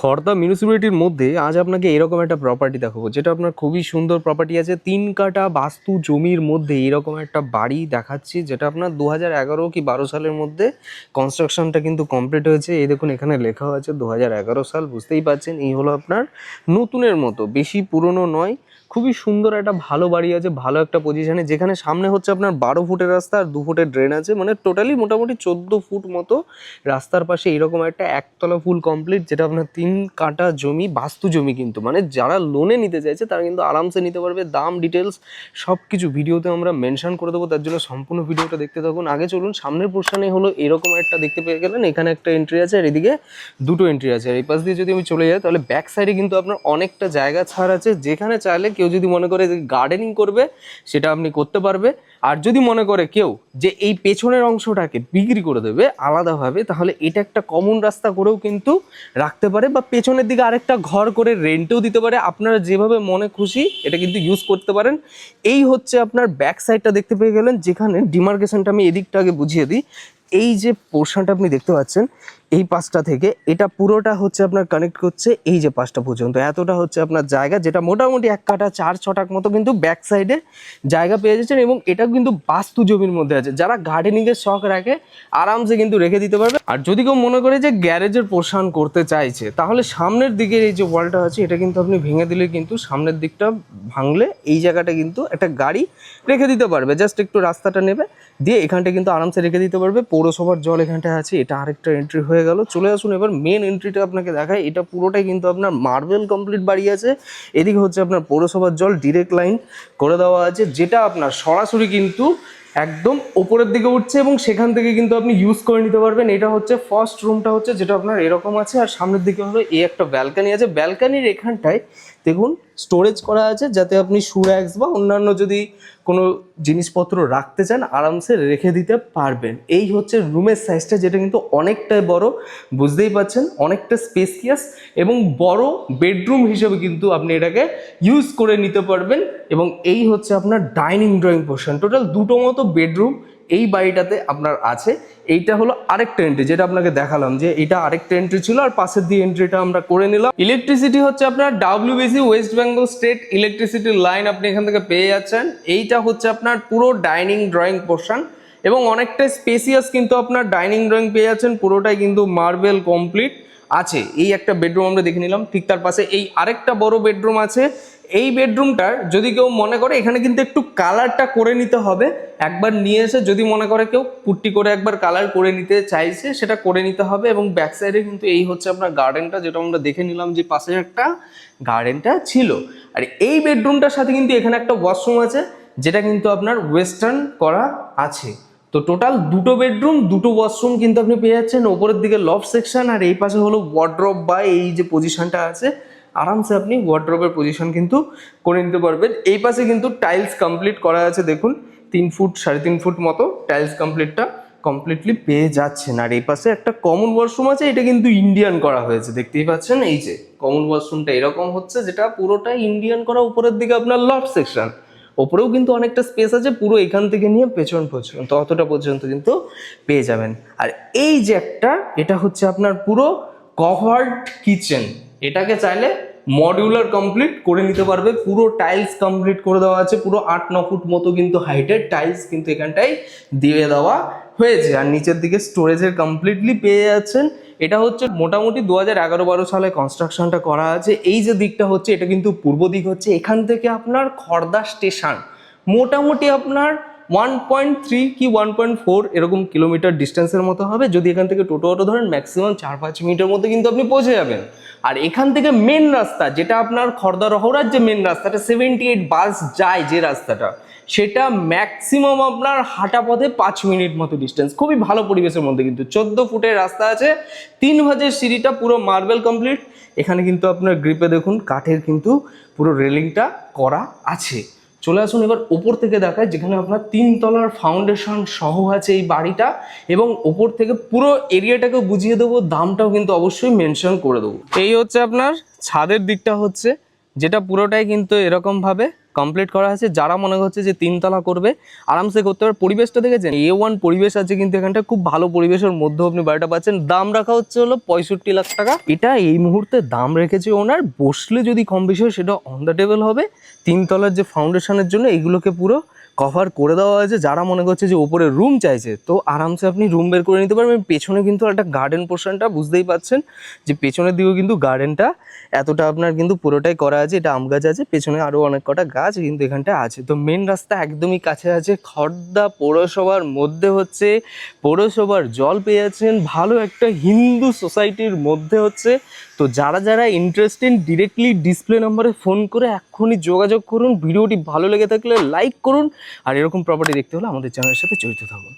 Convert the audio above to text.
খর্দা মিউনিসিপ্যালিটির মধ্যে আজ আপনাকে এরকম একটা প্রপার্টি দেখাবো, যেটা আপনার খুবই সুন্দর প্রপার্টি আছে। তিন কাটা বাস্তু জমির মধ্যে এরকম একটা বাড়ি দেখাচ্ছি, যেটা আপনার দু হাজার এগারো কি বারো সালের মধ্যে কনস্ট্রাকশনটা কিন্তু কমপ্লিট হয়েছে। এই দেখুন, এখানে লেখা আছে দু হাজার এগারো সাল, বুঝতেই পারছেন। এই হলো আপনার নতুনের মতো, বেশি পুরনো নয় খুবই সুন্দর একটা ভালো বাড়ি আছে, ভালো একটা পজিশনে যেখানে সামনে হচ্ছে আপনার বারো ফুটের রাস্তা, আর দু ফুটের ড্রেন আছে মানে টোটালি মোটামুটি চোদ্দ ফুট মতো রাস্তার পাশে এরকম একটা একতলা ফুল কমপ্লিট যেটা আপনার তিন কাটা জমি, বাস্তু জমি কিন্তু। মানে যারা লোনে নিতে চাইছে, তারা কিন্তু আরামসে নিতে পারবে। দাম ডিটেলস সব কিছু ভিডিওতে আমরা মেনশন করে দেবো, তার জন্য সম্পূর্ণ ভিডিওটা দেখতে থাকুন। আগে চলুন, সামনের পোর্শনে হলো এরকম একটা দেখতে পেয়ে গেলেন, এখানে একটা এন্ট্রি আছে, আর এদিকে দুটো এন্ট্রি আছে। আর এই পাশ দিয়ে যদি আমি চলে যাই, তাহলে ব্যাক সাইডে কিন্তু আপনার অনেকটা জায়গা ছাড় আছে, যেখানে চাইলে কেউ যদি মনে করে যে গার্ডেনিং করবে, সেটা আপনি করতে পারবে। আর যদি মনে করে কেউ যে এই পেছনের অংশটাকে বিক্রি করে দেবে আলাদাভাবে, তাহলে এটা একটা কমন রাস্তা করেও কিন্তু রাখতে পারে বা পেছনের দিকে আরেকটা ঘর করে রেন্টেও দিতে পারে। আপনারা যেভাবে মনে খুশি, এটা কিন্তু ইউজ করতে পারেন। এই হচ্ছে আপনার ব্যাক সাইডটা দেখতে পেয়ে গেলেন, যেখানে ডিমার্কেশনটা আমি এদিকটা আগে বুঝিয়ে দিই। এই যে পোর্শনটা আপনি দেখতে পাচ্ছেন এই পাশটা থেকে এটা পুরোটা হচ্ছে আপনার কানেক্ট করছে এই যে পাশটা পর্যন্ত। এতটা হচ্ছে আপনার জায়গা যেটা মোটামুটি এক কাটা, চার ছটাক মতো কিন্তু ব্যাক সাইডে জায়গা পেয়ে যাচ্ছেন এবং এটা কিন্তু বাস্তু জমির মধ্যে আছে। যারা গার্ডেনিংয়ের শখ রাখে, আরামসে কিন্তু রেখে দিতে পারবে। আর যদি কেউ মনে করে যে গ্যারেজের পোর্শন করতে চাইছে, তাহলে সামনের দিকে এই যে ওয়ালটা আছে, এটা কিন্তু আপনি ভেঙে দিলে কিন্তু সামনের দিকটা ভাঙলে এই জায়গাটা কিন্তু একটা গাড়ি রেখে দিতে পারবে। জাস্ট একটু রাস্তাটা নেবে, দিয়ে এখানটা কিন্তু আরামসে রেখে দিতে পারবে। পৌরসভার জল এখানটায় আছে, এটা আরেকটা এন্ট্রি হয়ে গেল। চলে আসুন এবার মেন এন্ট্রিটা আপনাকে দেখায় এটা পুরোটাই কিন্তু আপনার মার্বেল কমপ্লিট বাড়ি আছে। এদিকে হচ্ছে আপনার পৌরসভার জল ডিরেক্ট লাইন করে দেওয়া আছে, যেটা আপনার সরাসরি কিন্তু একদম ওপরের দিকে উঠছে এবং সেখান থেকে কিন্তু আপনি ইউজ করে নিতে পারবেন। এটা হচ্ছে ফার্স্ট রুমটা হচ্ছে যেটা আপনার এরকম আছে, আর সামনের দিকে হলো এই একটা ব্যালকানি আছে। ব্যালকানির এখানটায় দেখুন স্টোরেজ করা আছে যাতে আপনি সুরাক্স বা অন্যান্য যদি কোনো জিনিসপত্র রাখতে চান, আরামসে রেখে দিতে পারবেন। এই হচ্ছে রুমের সাইজটা যেটা কিন্তু অনেকটাই বড়, বুঝতেই পাচ্ছেন? অনেকটা স্পেসিয়াস এবং বড় বেডরুম হিসেবে কিন্তু আপনি এটাকে ইউজ করে নিতে পারবেন। এবং এই হচ্ছে আপনার ডাইনিং ড্রয়িং পোর্শন টোটাল দুটো মতো বেডরুম এই বাড়িটাতে আপনার আছে। এইটা হলো আরেকটা এন্ট্রি যেটা আপনাকে দেখালাম যে এটা আরেকটা এন্ট্রি ছিল আর পাশের দিয়ে এন্ট্রিটা আমরা করে নিলাম। ইলেকট্রিসিটি হচ্ছে আপনার ডাব্লিউবিসি ওয়েস্ট বেঙ্গল স্টেট ইলেকট্রিসিটির লাইন আপনি এখান থেকে পেয়ে যাচ্ছেন। এইটা হচ্ছে আপনার পুরো ডাইনিং ড্রয়িং পোর্শন এবং অনেকটা স্পেসিয়াস কিন্তু আপনার ডাইনিং ড্রয়িং পেয়ে যাচ্ছেন। পুরোটাই কিন্তু মার্বেল কমপ্লিট আছে। এই একটা বেডরুম আমরা দেখে নিলাম। ঠিক তার পাশে এই আরেকটা বড় বেডরুম আছে। এই বেডরুমটার যদি কেউ মনে করে, এখানে কিন্তু একটু কালারটা করে নিতে হবে। একবার নিয়ে এসে যদি মনে করে কেউ পুট্টি করে একবার কালার করে নিতে চাইছে, সেটা করে নিতে হবে এবং ব্যাক সাইডে কিন্তু এই হচ্ছে আপনার গার্ডেনটা যেটা আমরা দেখে নিলাম যে পাশে একটা গার্ডেনটা ছিল। আর এই বেডরুমটার সাথে কিন্তু এখানে একটা ওয়াশরুম আছে, যেটা কিন্তু আপনার ওয়েস্টার্ন করা আছে। তো টোটাল দুটো বেডরুম, দুটো ওয়াশরুম কিন্তু আপনি পেয়ে যাচ্ছেন। ওপরের দিকে লফ সেকশন আর এই পাশে হলো ওয়ার্ড্রপ বা এই যে পজিশনটা আছে আরামসে আপনি ওয়ার্ড্রপের পজিশন কিন্তু করে নিতে পারবেন। এই পাশে কিন্তু টাইলস কমপ্লিট করা আছে, দেখুন, তিন ফুট, সাড়ে তিন ফুট মতো টাইলস কমপ্লিটটা কমপ্লিটলি পেয়ে যাচ্ছেন। আর এই পাশে একটা কমন ওয়াশরুম আছে, এটা কিন্তু ইন্ডিয়ান করা হয়েছে, দেখতেই পাচ্ছেন? এই যে কমন ওয়াশরুমটা এরকম হচ্ছে, যেটা পুরোটা ইন্ডিয়ান করা উপরের দিকে আপনার লফ সেকশন ওপরেও কিন্তু অনেকটা স্পেস আছে, পুরো এখান থেকে নিয়ে পেছন পর্যন্ত অতটা পর্যন্ত কিন্তু পেয়ে যাবেন। আর এই যে একটা, এটা হচ্ছে আপনার পুরো কভার্ড কিচেন এটাকে চাইলে মডিউলার কমপ্লিট করে নিতে পারবে। পুরো টাইলস কমপ্লিট করে দেওয়া আছে, পুরো আট, ন ফুট মতো কিন্তু হাইটের টাইলস কিন্তু এখানটায় দিয়ে দেওয়া হয়েছে। আর নিচের দিকে স্টোরেজের কমপ্লিটলি পেয়ে যাচ্ছেন। এটা হচ্ছে মোটামুটি দু হাজার এগারো বারো সালে কনস্ট্রাকশনটা করা আছে। এই যে দিকটা হচ্ছে, এটা কিন্তু পূর্ব দিক হচ্ছে। এখান থেকে আপনার খর্দা স্টেশন মোটামুটি আপনার ওয়ান পয়েন্ট থ্রি কি ওয়ান পয়েন্ট ফোর এরকম কিলোমিটার ডিস্টেন্সের মতো হবে? যদি এখান থেকে টোটো অটো ধরেন ম্যাক্সিমাম চার পাঁচ মিনিটের মধ্যে কিন্তু আপনি পৌঁছে যাবেন। আর এখান থেকে মেন রাস্তা, যেটা আপনার খর্দা রহরার যে মেন রাস্তাটা সেভেন্টি এইট বাস যায় যে রাস্তাটা, সেটা ম্যাক্সিমাম আপনার হাঁটা পথে পাঁচ মিনিট মতো ডিস্টেন্স খুবই ভালো পরিবেশের মধ্যে কিন্তু। চোদ্দ ফুটের রাস্তা আছে, তিন ভাজের সিঁড়িটা পুরো মার্বেল কমপ্লিট এখানে কিন্তু আপনার গ্রিপে দেখুন, কাঠের কিন্তু পুরো রেলিংটা করা আছে। চলে আসুন এবার ওপর থেকে দেখায়, যেখানে আপনার তিনতলার ফাউন্ডেশন সহ আছে এই বাড়িটা এবং ওপর থেকে পুরো এরিয়াটাকে বুঝিয়ে দেবো, দামটাও কিন্তু অবশ্যই মেনশন করে দেবো। এই হচ্ছে আপনার ছাদের দিকটা হচ্ছে, যেটা পুরোটাই কিন্তু এরকম ভাবে কমপ্লিট করা হয়েছে। যারা মনে হচ্ছে যে তিনতলা করবে, আরামসে করতে পারে পরিবেশটা দেখেছেন? এ ওয়ান পরিবেশ আছে কিন্তু এখানটা খুব ভালো পরিবেশের মধ্যে আপনি বাড়িটা পাচ্ছেন। দাম রাখা হচ্ছে হলো পঁয়ষট্টি লাখ টাকা। এটা এই মুহূর্তে দাম রেখেছে ওনার বসলে যদি কম বেশি হয়, সেটা অন দ্য টেবল হবে। তিনতলার যে ফাউন্ডেশনের জন্য, এগুলোকে পুরো কভার করে দেওয়া হয়েছে, যারা মনে করছে যে ওপরে রুম চাইছে, তো আরামসে আপনি রুম বের করে নিতে পারবেন। পেছনে কিন্তু একটা গার্ডেন পোর্শনটা বুঝতেই পাচ্ছেন যে পেছনের দিকেও কিন্তু গার্ডেনটা এতটা আপনার কিন্তু পুরোটাই করা আছে, এটা আম গাছ আছে, পেছনে আরও অনেক কটা গাছ কিন্তু এখানটা আছে। তো মেন রাস্তা একদমই কাছে আছে, খর্দা পৌরসভার মধ্যে হচ্ছে, পৌরসভার জল পেয়ে যাচ্ছেন, ভালো একটা হিন্দু সোসাইটির মধ্যে হচ্ছে। তো যারা যারা ইন্টারেস্টেড ডিরেক্টলি ডিসপ্লে নাম্বারে ফোন করে এক্ষুনি যোগাযোগ করুন, ভিডিওটি ভালো লেগে থাকলে লাইক করুন আর এরকম প্রপার্টি দেখতে হলে আমাদের চ্যানেলের সাথে জড়িত থাকুন।